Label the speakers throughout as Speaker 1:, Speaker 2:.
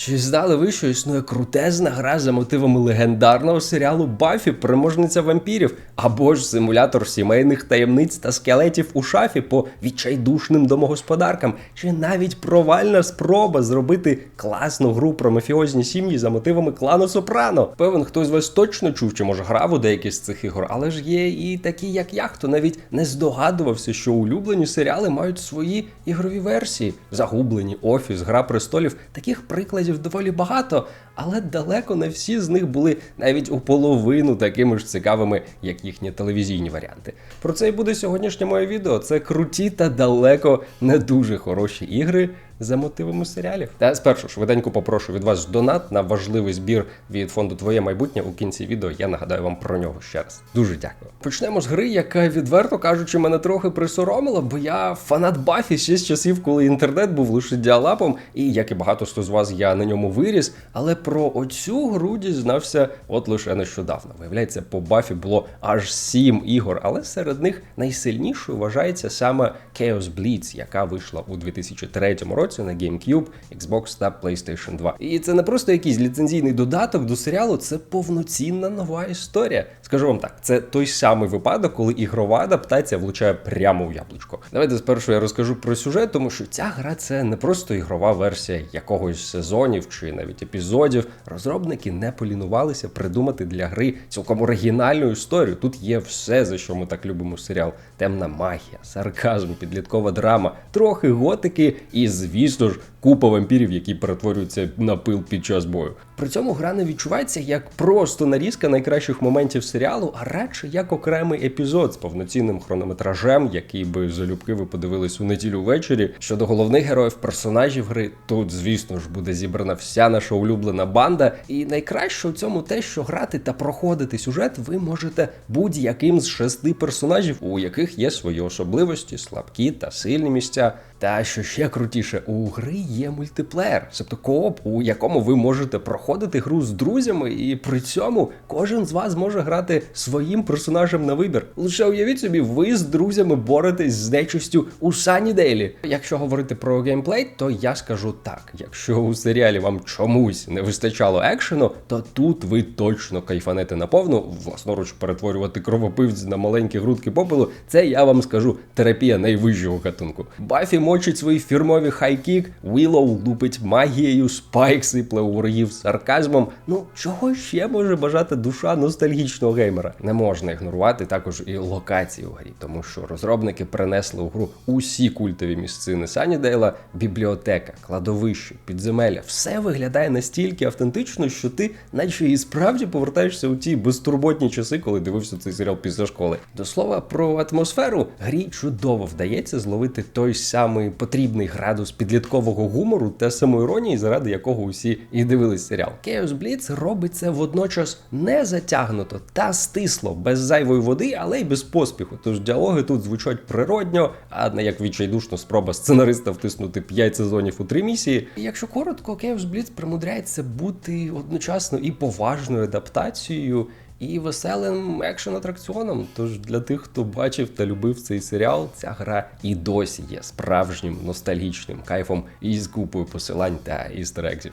Speaker 1: Чи знали ви, що існує крутезна гра за мотивами легендарного серіалу Бафі, переможниця вампірів, або ж симулятор сімейних таємниць та скелетів у шафі по відчайдушним домогосподаркам, чи навіть провальна спроба зробити класну гру про мафіозні сім'ї за мотивами клану Сопрано? Певен, хтось з вас точно чув чи може грав у деякі з цих ігор, але ж є і такі, як я, хто навіть не здогадувався, що улюблені серіали мають свої ігрові версії. Загублені, офіс, гра престолів. Таких прикладів доволі багато, але далеко не всі з них були навіть у половину такими ж цікавими, як їхні телевізійні варіанти. Про це і буде сьогоднішнє моє відео. Це круті та далеко не дуже хороші ігри. За мотивами серіалів. Та спершу швиденько попрошу від вас донат на важливий збір від фонду Твоє майбутнє у кінці відео. Я нагадаю вам про нього ще раз. Дуже дякую. Почнемо з гри, яка відверто кажучи, мене трохи присоромила, бо я фанат Бафі ще з часів, коли інтернет був лише діалапом, і як і багато хто з вас, я на ньому виріс. Але про оцю гру дізнався от лише нещодавно. Виявляється, по Бафі було аж сім ігор, але серед них найсильнішою вважається саме Chaos Blitz, яка вийшла у 2003 році році на GameCube, Xbox та PlayStation 2. І це не просто якийсь ліцензійний додаток до серіалу, це повноцінна нова історія. Скажу вам так, це той самий випадок, коли ігрова адаптація влучає прямо в яблучко. Давайте спершу я розкажу про сюжет, тому що ця гра це не просто ігрова версія якогось сезонів чи навіть епізодів. Розробники не полінувалися придумати для гри цілком оригінальну історію. Тут є все, за що ми так любимо серіал: темна магія, сарказм, підліткова драма, трохи готики і звісно звісно ж, купа вампірів, які перетворюються на пил під час бою. При цьому гра не відчувається як просто нарізка найкращих моментів серіалу, а радше як окремий епізод з повноцінним хронометражем, який би залюбки ви подивились у неділю ввечері. Щодо головних героїв персонажів гри, тут, звісно ж, буде зібрана вся наша улюблена банда. І найкраще у цьому те, що грати та проходити сюжет ви можете будь-яким з шести персонажів, у яких є свої особливості, слабкі та сильні місця. Та що ще крутіше, у гри є мультиплеєр, тобто кооп, у якому ви можете проходити гру з друзями, і при цьому кожен з вас може грати своїм персонажем на вибір. Лише уявіть собі, ви з друзями боретесь з нечистю у Санідейлі. Якщо говорити про геймплей, то я скажу так: якщо у серіалі вам чомусь не вистачало екшену, то тут ви точно кайфанете наповну, власноруч перетворювати кровопивць на маленькі грудки попелу. Це я вам скажу терапія найвищого гатунку. Бафі мочить свої фірмові хайкік, Willow лупить магією, Спайк сипле у ворогів сарказмом. Ну чого ще може бажати душа ностальгічного геймера? Не можна ігнорувати також і локації у грі, тому що розробники принесли у гру усі культові місцини Санідейла, бібліотека, кладовище, підземелля. Все виглядає настільки автентично, що ти, наче і справді, повертаєшся у ті безтурботні часи, коли дивився цей серіал після школи. До слова про атмосферу грі чудово вдається зловити той самий потрібний градус підліткового гумору та самоіронії, заради якого усі і дивились серіал. Chaos Blitz робить це водночас не затягнуто та стисло, без зайвої води, але й без поспіху. Тож діалоги тут звучать природньо, а не як відчайдушна спроба сценариста втиснути 5 сезонів у 3 місії. Якщо коротко, Chaos Blitz примудряється бути одночасно і поважною адаптацією. І веселим екшн атракціоном. Тож для тих, хто бачив та любив цей серіал, ця гра і досі є справжнім ностальгічним кайфом із купою посилань та істерекзів.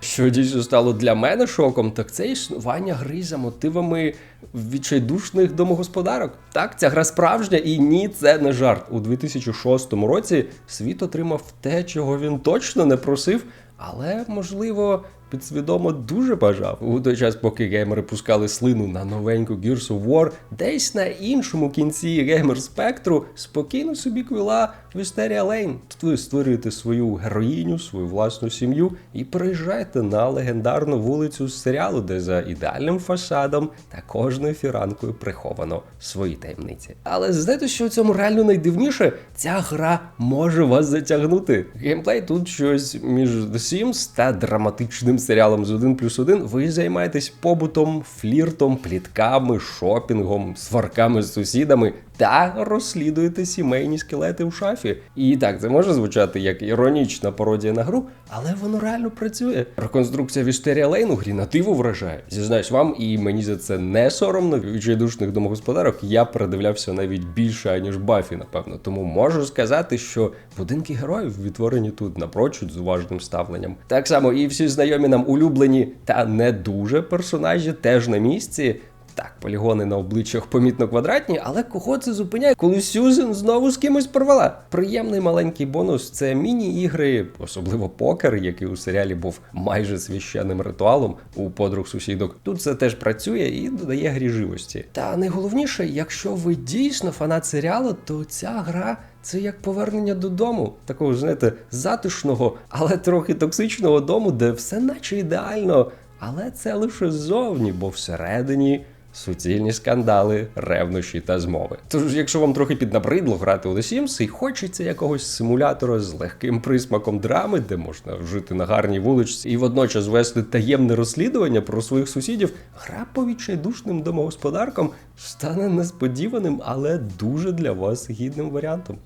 Speaker 1: Що дійсно стало для мене шоком, так це існування гри за мотивами відчайдушних домогосподарок. Так, ця гра справжня, і ні, це не жарт. У 2006 році світ отримав те, чого він точно не просив, але можливо підсвідомо дуже бажав. У той час, поки геймери пускали слину на новеньку Gears of War, десь на іншому кінці геймер спектру спокійно собі квіла Вістерія Лейн. Ви створюєте свою героїню, свою власну сім'ю і приїжджаєте на легендарну вулицю з серіалу, де за ідеальним фасадом та кожною фіранкою приховано свої таємниці. Але знаєте, що в цьому реально найдивніше? Ця гра може вас затягнути. Геймплей тут щось між The Sims та драматичним серіалом з 1 плюс 1 ви займаєтесь побутом, фліртом, плітками, шопінгом, сварками з сусідами та розслідуєте сімейні скелети в шафі. І так, це може звучати як іронічна пародія на гру, але воно реально працює. Реконструкція Вістерія Лейн у грі на диво вражає. Зізнаюсь вам, і мені за це не соромно. Відчайдушних домогосподарок я передивлявся навіть більше, аніж Бафі, напевно. Тому можу сказати, що будинки героїв відтворені тут напрочуд з уважним ставленням. Так само і всі знайомі нам улюблені та не дуже персонажі теж на місці. Так, полігони на обличчях помітно квадратні, але кого це зупиняє, коли Сюзен знову з кимось порвала? Приємний маленький бонус це міні-ігри, особливо покер, який у серіалі був майже священним ритуалом у подруг сусідок. Тут це теж працює і додає грі живості. Та найголовніше, якщо ви дійсно фанат серіалу, то ця гра. Це як повернення додому, такого знаєте, затишного, але трохи токсичного дому, де все наче ідеально. Але це лише ззовні, бо всередині суцільні скандали, ревнощі та змови. Тож, якщо вам трохи піднабридло грати у The Sims і хочеться якогось симулятора з легким присмаком драми, де можна жити на гарній вуличці і водночас вести таємне розслідування про своїх сусідів, гра по відчайдушним домогосподаркам стане несподіваним, але дуже для вас гідним варіантом.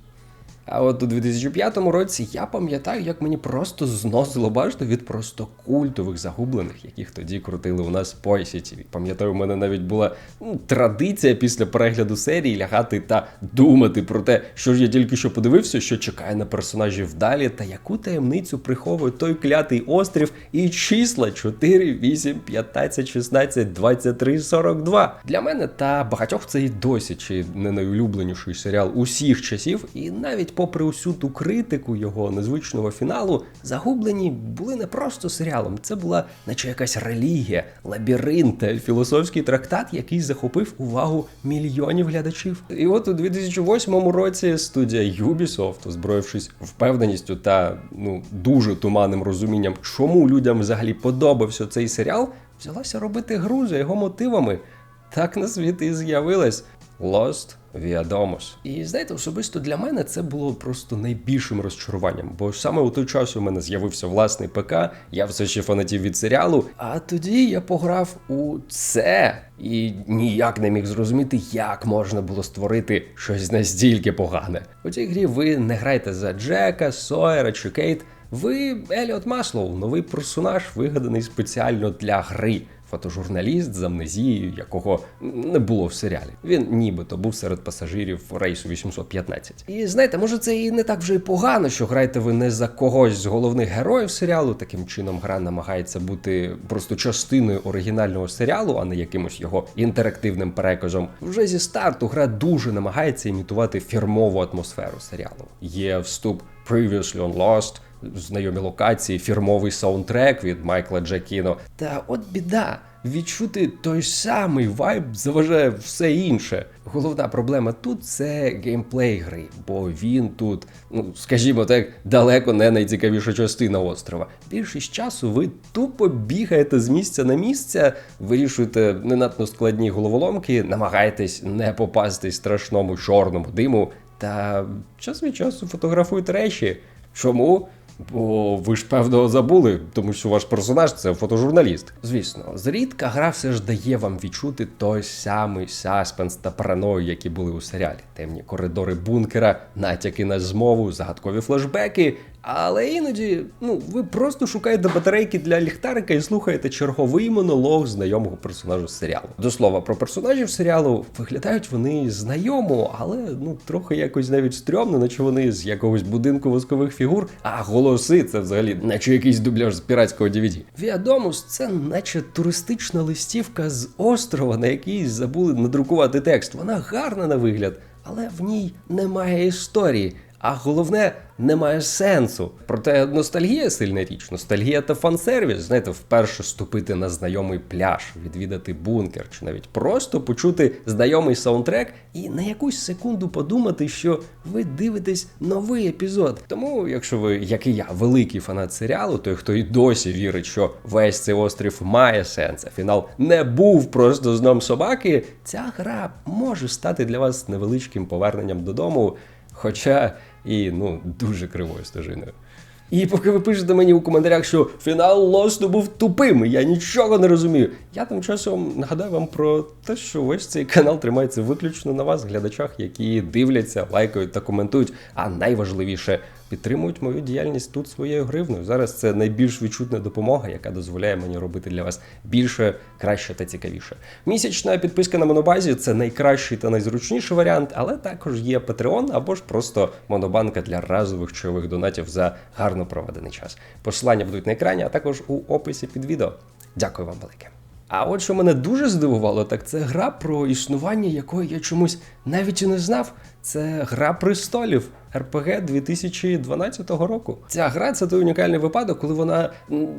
Speaker 1: А от у 2005 році я пам'ятаю, як мені просто зносило башти від просто культових загублених, яких тоді крутили у нас по ICTV. Пам'ятаю, у мене навіть була ну, традиція після перегляду серії лягати та думати про те, що ж я тільки що подивився, що чекає на персонажів далі, та яку таємницю приховує той клятий острів і числа 4, 8, 15, 16, 23, 42. Для мене та багатьох це і досі чи не найулюбленіший серіал усіх часів, і навіть попри усю ту критику його незвичного фіналу, загублені були не просто серіалом. Це була, наче якась релігія, лабіринт філософський трактат, який захопив увагу мільйонів глядачів. І от у 2008 році студія Ubisoft, озброївшись впевненістю та ну дуже туманним розумінням, чому людям взагалі подобався цей серіал, взялася робити гру за його мотивами. Так на світ і з'явилась Lost Viadomos. І знаєте, особисто для мене це було просто найбільшим розчаруванням, бо саме у той час у мене з'явився власний ПК, я все ще фанатів від серіалу. А тоді я пограв у це і ніяк не міг зрозуміти, як можна було створити щось настільки погане. У цій грі ви не граєте за Джека, Сойера чи Кейт. Ви Еліот Маслоу, новий персонаж, вигаданий спеціально для гри. Фотожурналіст з амнезією, якого не було в серіалі. Він нібито був серед пасажирів рейсу 815. І знаєте, може це і не так вже й погано, що граєте ви не за когось з головних героїв серіалу. Таким чином гра намагається бути просто частиною оригінального серіалу, а не якимось його інтерактивним переказом. Вже зі старту гра дуже намагається імітувати фірмову атмосферу серіалу. Є вступ Previously on Lost, знайомі локації, фірмовий саундтрек від Майкла Джакіно. Та от біда. Відчути той самий вайб заважає все інше. Головна проблема тут це геймплей гри, бо він тут, ну скажімо так, далеко не найцікавіша частина острова. Більшість часу ви тупо бігаєте з місця на місце, вирішуєте не надто складні головоломки, намагаєтесь не попасти страшному чорному диму, та час від часу фотографуєте речі. Чому? Бо ви ж певно забули, тому що ваш персонаж це фотожурналіст. Звісно, зрідка гра все ж дає вам відчути той самий саспенс та параною, які були у серіалі. Темні коридори бункера, натяки на змову, загадкові флешбеки. Але іноді, ну, ви просто шукаєте батарейки для ліхтарика і слухаєте черговий монолог знайомого персонажу серіалу. До слова, про персонажів серіалу виглядають вони знайомо, але ну трохи якось навіть стрьомно, наче вони з якогось будинку воскових фігур, а голоси це взагалі, наче якийсь дубляж з піратського DVD. Віадомус це наче туристична листівка з острова, на якій забули надрукувати текст. Вона гарна на вигляд, але в ній немає історії. А головне, немає сенсу. Проте ностальгія сильна річ, ностальгія та фан-сервіс. Знаєте, вперше ступити на знайомий пляж, відвідати бункер, чи навіть просто почути знайомий саундтрек і на якусь секунду подумати, що ви дивитесь новий епізод. Тому, якщо ви, як і я, великий фанат серіалу, той хто і досі вірить, що весь цей острів має сенс, а фінал не був просто зном собаки, ця гра може стати для вас невеличким поверненням додому. Хоча і ну дуже кривою стежиною. І поки ви пишете мені у коментарях, що фінал Лосту був тупим, я нічого не розумію. Я тим часом нагадаю вам про те, що весь цей канал тримається виключно на вас, глядачах, які дивляться, лайкають та коментують. А найважливіше підтримують мою діяльність тут своєю гривною. Зараз це найбільш відчутна допомога, яка дозволяє мені робити для вас більше, краще та цікавіше. Місячна підписка на монобазі це найкращий та найзручніший варіант, але також є Patreon або ж просто монобанка для разових чайових донатів за гарно проведений час. Посилання будуть на екрані, а також у описі під відео. Дякую вам велике. А от що мене дуже здивувало, так це гра про існування якої я чомусь навіть і не знав. Це гра престолів РПГ 2012 року. Ця гра це той унікальний випадок, коли вона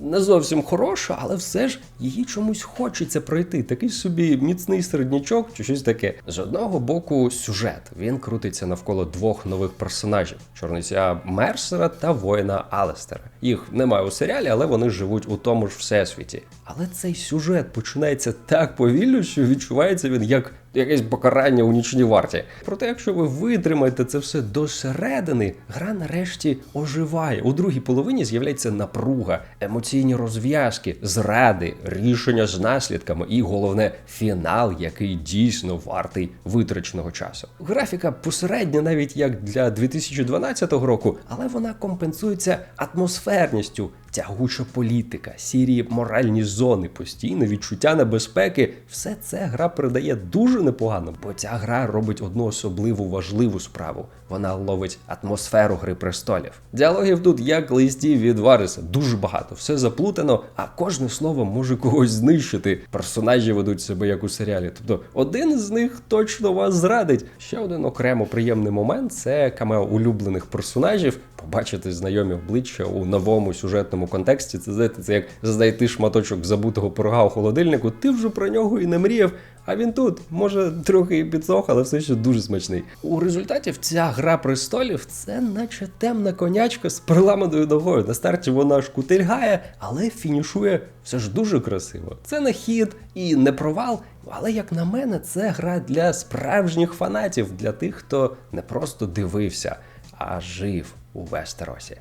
Speaker 1: не зовсім хороша, але все ж її чомусь хочеться пройти. Такий собі міцний середнячок чи щось таке. З одного боку, сюжет він крутиться навколо двох нових персонажів: чорниця Мерсера та воїна Алестера. Їх немає у серіалі, але вони живуть у тому ж всесвіті. Але цей сюжет починається так повільно, що відчувається він як якесь покарання у нічній варті. Проте, якщо ви витримаєте це все до середини, гра нарешті оживає. У другій половині з'являється напруга, емоційні розв'язки, зради, рішення з наслідками і головне фінал, який дійсно вартий витраченого часу. Графіка посередня, навіть як для 2012 року, але вона компенсується атмосферністю. Тягуча політика, сірі моральні зони, постійне відчуття небезпеки все це гра передає дуже непогано, бо ця гра робить одну особливу важливу справу. Вона ловить атмосферу гри престолів. Діалогів тут як листів від Вариса, дуже багато, все заплутано, а кожне слово може когось знищити. Персонажі ведуть себе як у серіалі. Тобто один з них точно вас зрадить. Ще один окремо приємний момент це камео улюблених персонажів. Побачити знайомі обличчя у новому сюжетному контексті. Це знаєте, це як знайти шматочок забутого пирога у холодильнику. Ти вже про нього і не мріяв. А він тут може трохи і підсох, але все ще дуже смачний. У результаті ця гра престолів це наче темна конячка з переламаною ногою. На старті вона ж кутильгає, але фінішує все ж дуже красиво. Це не хід і не провал. Але як на мене, це гра для справжніх фанатів, для тих, хто не просто дивився, а жив у Вестеросі.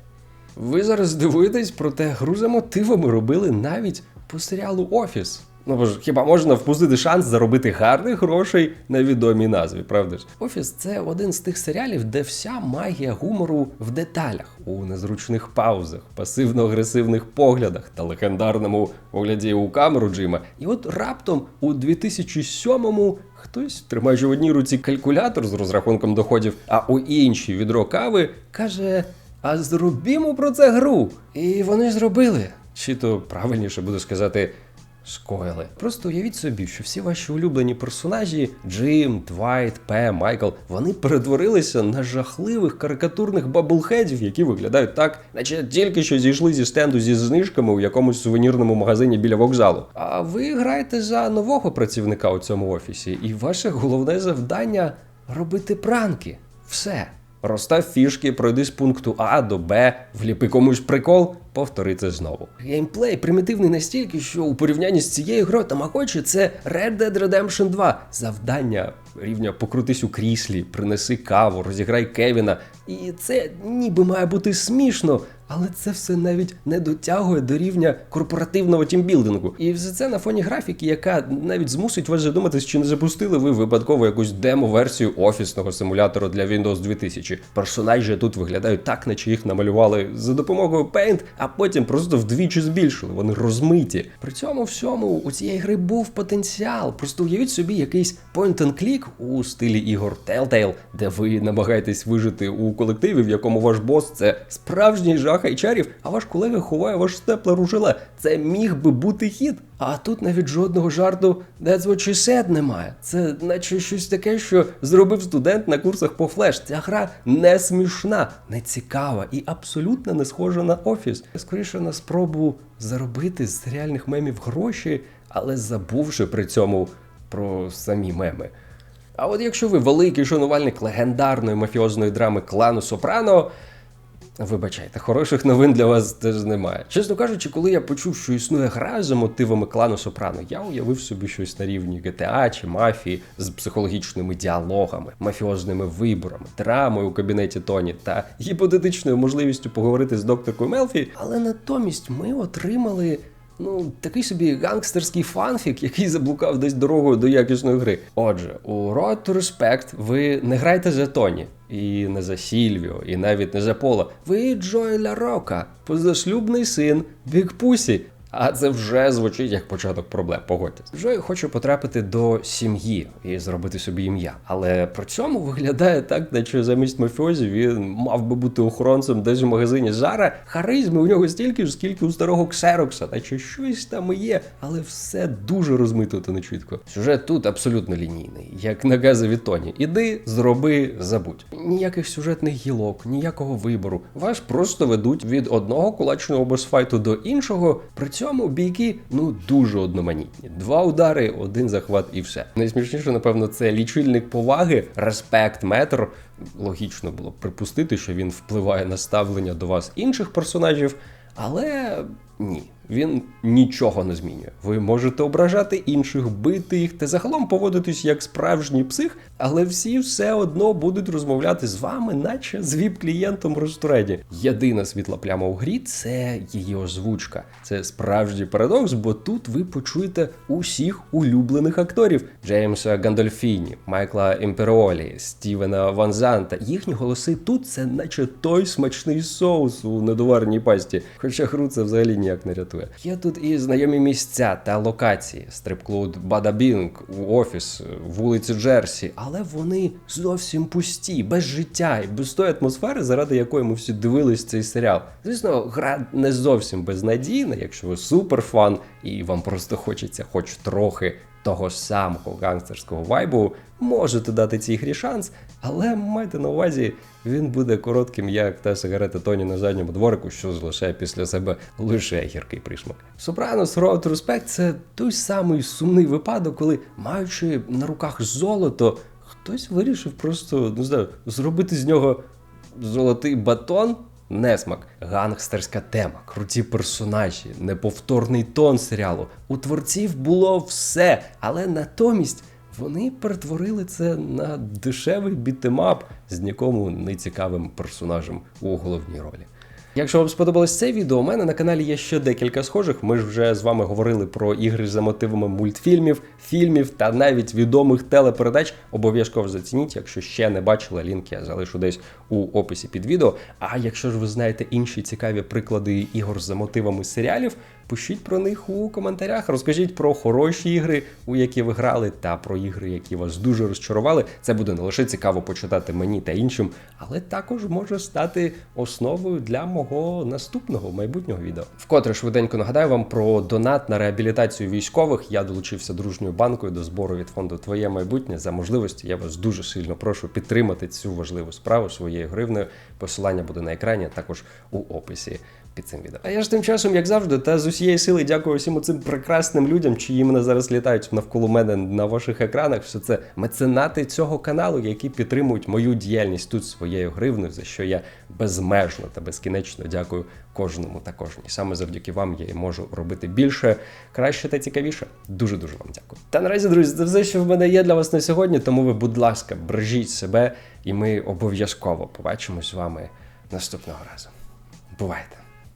Speaker 1: Ви зараз дивуєтесь, проте гру за мотивами робили навіть по серіалу Офіс. Ну бо ж хіба можна впустити шанс заробити гарних грошей на відомій назві, правда ж? Офіс це один з тих серіалів, де вся магія гумору в деталях, у незручних паузах, пасивно-агресивних поглядах та легендарному погляді у камеру Джима. І от раптом у 2007-му хтось, тримаючи в одній руці калькулятор з розрахунком доходів, а у іншій відро кави, каже: А зробімо про це гру. І вони зробили. Чи то правильніше буде сказати скоїли. Просто уявіть собі, що всі ваші улюблені персонажі Джим, Твайт, Пе, Майкл, вони перетворилися на жахливих карикатурних баблхедів, які виглядають так, наче тільки що зійшли зі стенду зі знижками у якомусь сувенірному магазині біля вокзалу. А ви граєте за нового працівника у цьому офісі, і ваше головне завдання робити пранки. Все. Розстав фішки, пройди з пункту А до Б, вліпи комусь прикол, повтори це знову. Геймплей примітивний настільки, що у порівнянні з цією грою Тамагочі це Red Dead Redemption 2. Завдання рівня покрутись у кріслі, принеси каву, розіграй Кевіна. І це ніби має бути смішно, але це все навіть не дотягує до рівня корпоративного тімбілдингу. І все це на фоні графіки, яка навіть змусить вас задуматись, чи не запустили ви випадково якусь демо-версію офісного симулятора для Windows 2000. Персонажі тут виглядають так, наче їх намалювали за допомогою Paint, а потім просто вдвічі збільшили. Вони розмиті. При цьому всьому у цієї гри був потенціал. Просто уявіть собі якийсь point-and-click у стилі ігор Telltale, де ви намагаєтесь вижити у колективі, в якому ваш бос це справжній жах хайчарів, а ваш колега ховає ваш степле ружеле. Це міг би бути хід. А тут навіть жодного жарту That's what she said немає. Це наче щось таке, що зробив студент на курсах по флеш. Ця гра не смішна, не цікава і абсолютно не схожа на офіс. Скоріше на спробу заробити з реальних мемів гроші, але забувши при цьому про самі меми. А от якщо ви великий шанувальник легендарної мафіозної драми клану Сопрано, Вибачайте, хороших новин для вас теж немає. Чесно кажучи, коли я почув, що існує гра за мотивами клану Сопрано, я уявив собі щось на рівні GTA чи мафії з психологічними діалогами, мафіозними виборами, драмою у кабінеті Тоні та гіпотетичною можливістю поговорити з докторкою Мелфі. Але натомість ми отримали. Ну, такий собі гангстерський фанфік, який заблукав десь дорогою до якісної гри. Отже, у Road to Respect ви не граєте за Тоні, і не за Сільвіо, і навіть не за Пола. Ви Джоеля Рока, позашлюбний син Бік Пусі. А це вже звучить як початок проблем. Погодьтесь. Джой хоче потрапити до сім'ї і зробити собі ім'я. Але при цьому виглядає так, наче замість мафіозі він мав би бути охоронцем десь в магазині Зара. Харизми у нього стільки ж, скільки у старого Ксерокса, наче щось там є, але все дуже розмито та нечітко. Сюжет тут абсолютно лінійний, як накази від Тоні. Іди, зроби, забудь. Ніяких сюжетних гілок, ніякого вибору. Вас просто ведуть від одного кулачного босфайту до іншого. При цьому бійки ну дуже одноманітні. Два удари, один захват і все. Найсмішніше, напевно, це лічильник поваги, респект метр. Логічно було припустити, що він впливає на ставлення до вас інших персонажів, але ні. Він нічого не змінює. Ви можете ображати інших, бити їх та загалом поводитись як справжній псих, але всі все одно будуть розмовляти з вами, наче з віп-клієнтом в ресторані. Єдина світла пляма у грі це її озвучка. Це справжній парадокс, бо тут ви почуєте усіх улюблених акторів: Джеймса Гандольфіні, Майкла Імперолі, Стівена Ван Занта. Їхні голоси тут це наче той смачний соус у недоварній пасті. Хоча гру це взагалі ніяк не рятує. Є тут і знайомі місця та локації: стрип-клуб Бадабінг, офіс, вулиці Джерсі, але вони зовсім пусті, без життя і без тої атмосфери, заради якої ми всі дивились цей серіал. Звісно, гра не зовсім безнадійна, якщо ви суперфан і вам просто хочеться, хоч трохи. Того самого гангстерського вайбу можете дати цій грі шанс, але майте на увазі, він буде коротким, як та сигарета Тоні на задньому дворику, що залишає після себе лише гіркий присмак. Сопранос Road Respect – це той самий сумний випадок, коли, маючи на руках золото, хтось вирішив просто не знаю, зробити з нього золотий батон. Несмак, гангстерська тема, круті персонажі, неповторний тон серіалу. У творців було все, але натомість вони перетворили це на дешевий бітемап з нікому не цікавим персонажем у головній ролі. Якщо вам сподобалось це відео, у мене на каналі є ще декілька схожих. Ми ж вже з вами говорили про ігри за мотивами мультфільмів, фільмів та навіть відомих телепередач. Обов'язково зацініть, якщо ще не бачили, лінк я залишу десь у описі під відео. А якщо ж ви знаєте інші цікаві приклади ігор за мотивами серіалів, пишіть про них у коментарях. Розкажіть про хороші ігри, у які ви грали, та про ігри, які вас дуже розчарували. Це буде не лише цікаво почитати мені та іншим, але також може стати основою для мого наступного майбутнього відео. Вкотре швиденько нагадаю вам про донат на реабілітацію військових. Я долучився дружньою банкою до збору від фонду Твоє майбутнє за можливості. Я вас дуже сильно прошу підтримати цю важливу справу своєю гривнею. Посилання буде на екрані, також у описі під цим відео. А я ж тим часом, як завжди, та з усієї сили дякую всім цим прекрасним людям, чиї мене зараз літають навколо мене на ваших екранах. Що це меценати цього каналу, які підтримують мою діяльність тут своєю гривною, за що я безмежно та безкінечно дякую кожному та кожній. Саме завдяки вам я і можу робити більше, краще та цікавіше. Дуже дуже вам дякую. Та наразі, друзі, це все, що в мене є для вас на сьогодні. Тому ви, будь ласка, бережіть себе, і ми обов'язково побачимось з вами наступного разу. Бувайте!